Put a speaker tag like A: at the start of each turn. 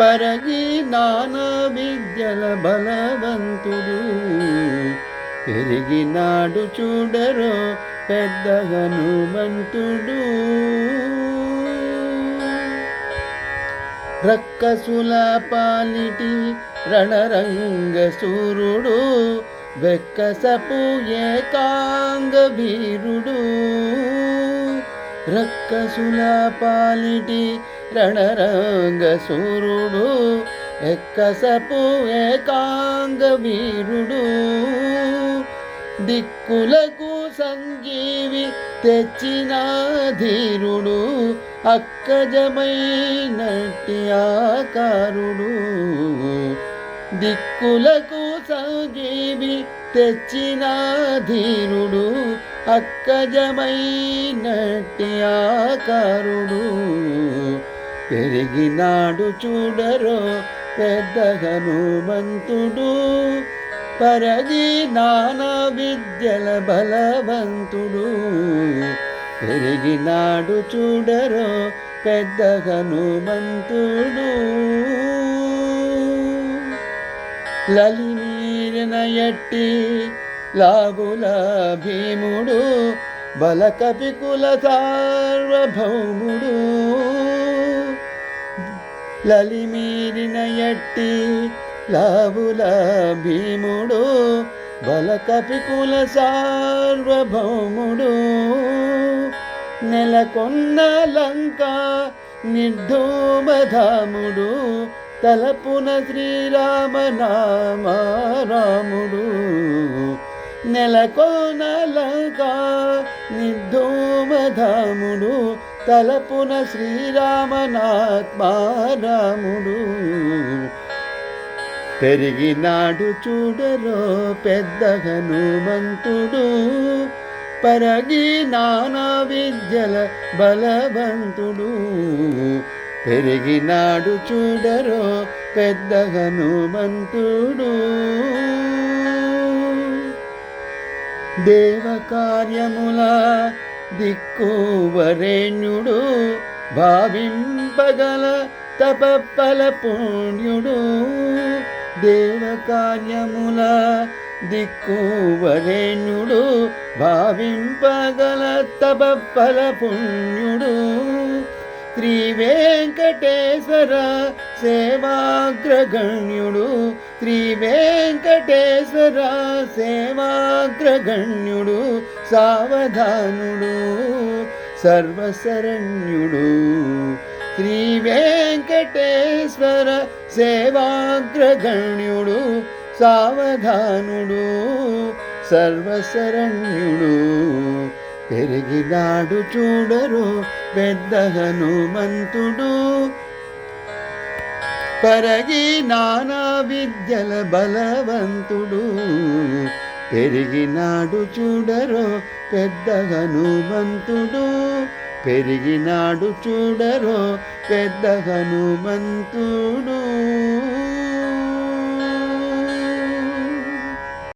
A: పరగి నానా విద్యల బలవంతుడు. పెరిగినాడు చూడరో పెద్ద హనుమంతుడు. రక్కసుల పాలిటి రణరంగ సూరుడు వెక్కసపు ఏకాంగ వీరుడు. రక్కసుల పాలిటి రణరంగ సూరుడు ఎక్కసపు ఏకాంగ వీరుడు. దిక్కులకు సంజీవి తెచ్చిన ధీరుడు అక్కజమైనట్టి ఆకారుడు. దిక్కులకు సంజీవి తెచ్చిన ధీరుడు అక్కజమైనట్టి ఆకారుడు. పెరిగినాడు చూడరో పెద్ద హనుమంతుడు పరగి నానా విద్యల బలవంతుడు. పెరిగినాడు చూడరో పెద్ద హనుమంతుడు లలిమీరిన ఎట్టి లాగుల భీముడు బలకపికుల సార్వభౌముడు. లలిమీరిన ఎట్టి లావుల భీముడు బలకపికుల సార్వభౌముడు. నెలకొన్న లంక నిర్ధూమధాముడు తలపున శ్రీరామ రాముడు నెలకొన లంక నిర్ధూమధాముడు తలపున శ్రీరామనాత్మారాముడు. పెరిగినాడు చూడరో పెద్ద హనుమంతుడు. పరగి నానా విద్యల బలవంతుడు. పెరిగినాడు చూడరో పెద్ద హనుమంతుడు. దేవకార్యముల దిక్కు దిక్కువరేణ్యుడు భావింపగల తపల పుణ్యుడు దేవకార్యముల దిక్కువరేణ్యుడు భావింపగల తపప్పల పుణ్యుడు శ్రీ వెంకటేశ్వర సేవాగ్రగణ్యుడు శ్రీ వెంకటేశ్వర సేవాగ్రగణ్యుడు సావధానుడు సర్వశరణ్యుడు. శ్రీ వెంకటేశ్వర సేవాగ్రగణ్యుడు సావధానుడు సర్వశరణ్యుడు. పెరిగినాడు చూడరు పెద్ద హనుమంతుడు. పరగి నానా విద్యల బలవంతుడు. పెరిగినాడు చూడరో పెద్ద హనుమంతుడు. పెరిగినాడు చూడరో పెద్ద హనుమంతుడు.